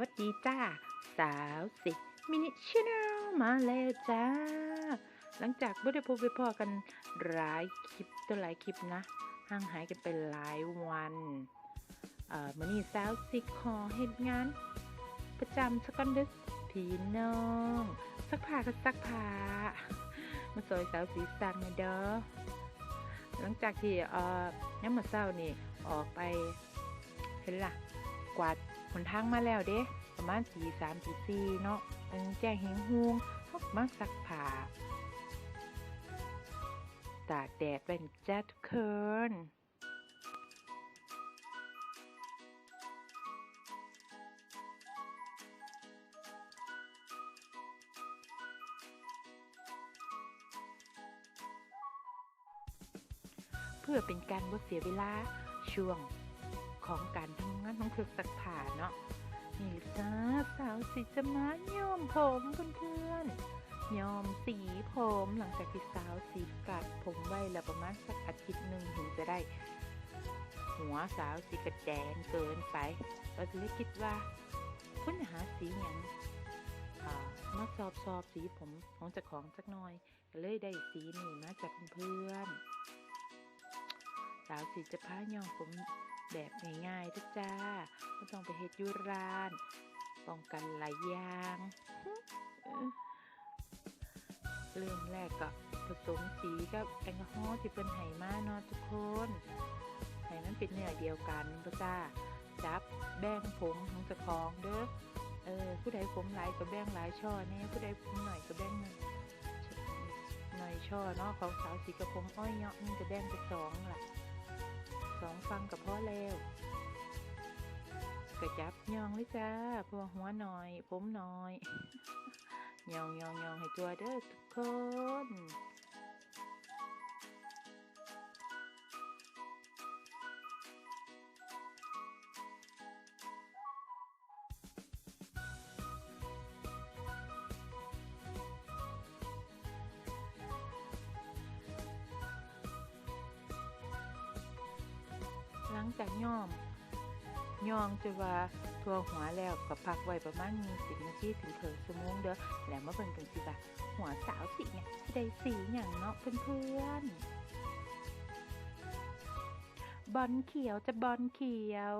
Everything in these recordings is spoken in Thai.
วัสดีจ้า สาวสิมินิชแนลมาแล้วจ้า หลังจากไม่ได้พบไปพอกันหลายคลิปตัวหลายคลิปนะ ห่างหายกันไปหลายวันเอ่อมื่อนี้สาวสิขอเหตุงาน ประจำสักกันเดึกพี่น้อง สักผ้าก็สักผ้ามาซอยสาวสีสังนะเด้อหลังจากที่เอ่อย้ำมาเศร้านี่ออกไปเห็นล่ะ กวาด หนทางมาแล้วเด้ประมาณสี่สามสี่สี่เนาะอันแจ้งเฮงฮวงเขามาซักผ้าตากแดดเป็นจ้าทุกคนเพื่อเป็นการบ่เสียเวลาช่วง ของการทำงานของเครื่องซักผ้าเนาะนี่จ้าสาวสิจะมาย้อมผมเพื่อนๆย้อมสีผมหลังจากที่สาวสีกัดผมไว้แล้วประมาณสักอาทิตย์หนึ่งถึงจะได้ หัวสาวสีกระแดงเกินไปเราจะเลยคิดว่าคุณหาสีอย่างอ่ามาสอบสอบสีผมของเจ้าของสักหน่อยก็เลยได้สีนี่มาจากเพื่อนๆ สาวสีจะพายอมผมแบบง่ายๆทุกจ้าไม่ต้องไปเฮ็ดยุรานป้องกันหลายอย่างเอ้อเริ่มแรกก็ผสมสีกับแอลกอฮอล์ที่เป็นไหมาเนาะทุกคนให้มันเป็นเนื้อเดียวกันทุกจ้าจับแบ่งผมของเจ้าของเด้อเออผู้ใดผมหลายก็แบ่งหลายช่อแน่ผู้ใดผมหน่อยก็แบ่งหน่อยหน่อยช่อเนาะของสาวสีกับผมอ้อยเนาะมันจะแบ่งเป็นสองล่ะ ฟังกับพ่อแล้วกระจับยองเลยจ้าพวกหัวหน่อย ผมหน่อยยองยองยองให้ตัวเด้อทุกคน งจากย่อมย่องจะว่าทั่วหัวแล้วก็พักไว้ประมาณสิบนาทีถึงเถิงชั่วโมงเด้อแล้วมาเบิ่งกันสิว่าหัวสาวสีเนี่ยสิได้สีอย่างเนาะเพื่อนๆบอลเขียวจะบอลเขียว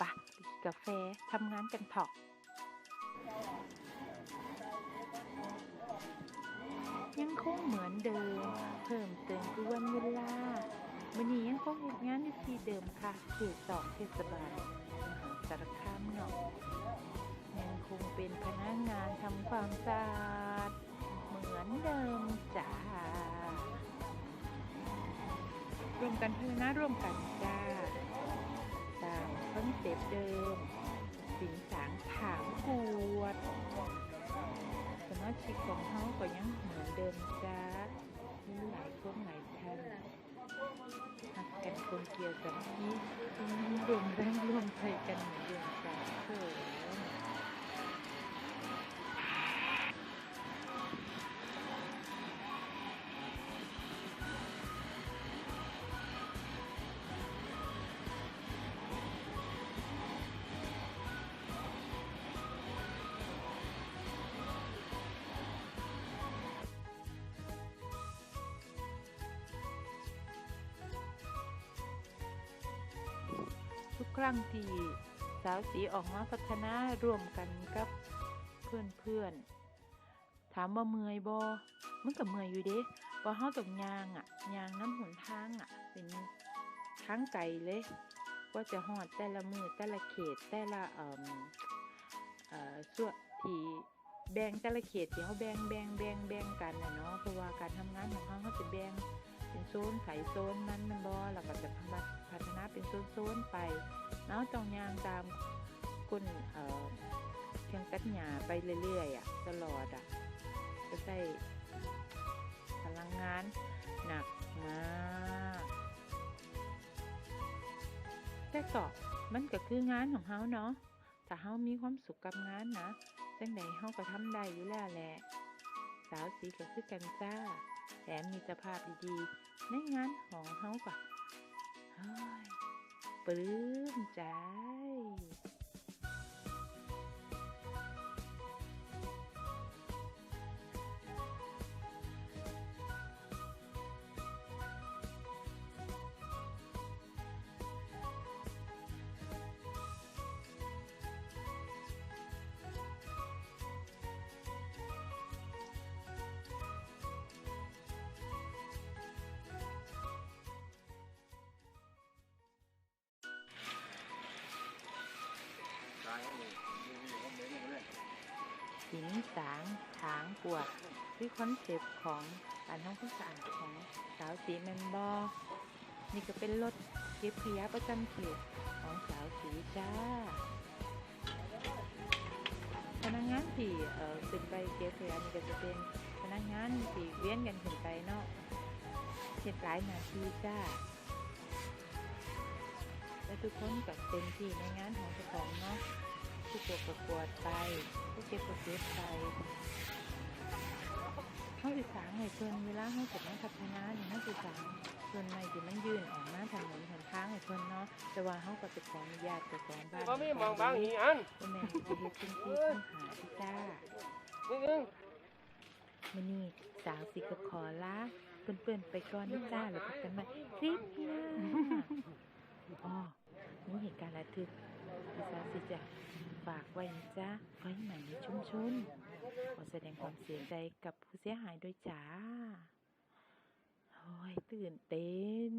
ปะไปกาแฟทำงานกันเถอะยังคงเหมือนเดิม เพิ่มเติมคือวันเวลา วันนี้ยังคงเฮ็ดงานอยู่ที่เดิมค่ะเขตสองเทศบาลมหาสารคามเนาะยังคงเป็นพนักงานทำความสะอาดเหมือนเดิมจ้าร่วมกันพัฒนาร่วมกันจ้าตามคอนเซ็ปต์เดิม สินสางถามกวดสมาชิกของเขาก็ยังเหมือนเดิมจ้ามีหลายคนหลายท่าน รักกันคนเกี่ยวกันที่รวมแรงรวมใจกันเหมือนเดิมจ้า ครั้งที่สาวสีออกมาพัฒนาร่วมกันกับเพื่อนๆถามว่าเมื่อยบอมันก็เมื่อยอยู่เด้เพราะเฮาต้องยางอะยางน้ำหนทางอะ เป็นทางไกลเลยว่าจะหอดแต่ละมือแต่ละเขตแต่ละเอ่อเอ่อส่วนที่แบ่งแต่ละเขตที่เขาแบ่งแบ่งแบ่งแบ่งกันนะเนาะเพราะว่าการทำงานของเขาเขาจะแบ่ง เป็นโซนไถโซนมันมันบอแล้วก็จะพัฒนาเป็นโซนๆไปเนาะต้องยางตามก้นเอ่อเครื่องตัดหญ้าไปเรื่อยๆอะตลอดอะจะใช้พลังงานหนักมากแต่ก็มันก็คืองานของเฮาเนาะถ้าเฮามีความสุขกับงานนะจังใดเฮาก็ทำได้อยู่แล้วแหละสาวสีก็คือกันจ้า แถมมีสภาพดีๆ ในงานของเฮาก็เฮ้ยปลื้มใจ หินสางถางปวดคือคอนเซปต์ของการทำความสะอาดของสาวสีแมนบอนี่ก็เป็นรถเก็บขยะประจำเขตของสาวสีจ้าพนักงานที่เอ่อขึ้นไปเก็บขยะนี่ก็จะเป็นพนักงานที่เวียนกันขึ้นไปเนาะเฮ็ดหลายนาทีจ้าและทุกคนก็เต็มที่ในงานของเจ้าของเนาะ ผู้ปวดก็ปวดไปผู้เก็บก็เก็บไปเขาศึกษาให้เพิ่นเวลาเขาจะมาพัฒนานี่เขาศึกษาส่วนใหม่ที่มันยืนออกมาถนนหนทางให้เพิ่นเนาะแต่ว่าเขาก็จะขออนุญาตเจ้าของบ้านก็มีมองบางอีอันบ่แม่นสิเฮ็ดเป็นที่ปัญหาที่จ้านึงนึงมื้อนี้สาวสิก็ขอลาเปิ้นๆไปก่อนนะจ้าแล้วพบกันใหม่คลิปหน้าอ๋อมีเหตุ การระทึกพี่สาวสิจะฝากไว้นะจ้าไว้ใหม่ในชุมชนขอแสดงความเสียใจกับผู้เสียหายด้วยจ้าโอ้ยตื่นเต้น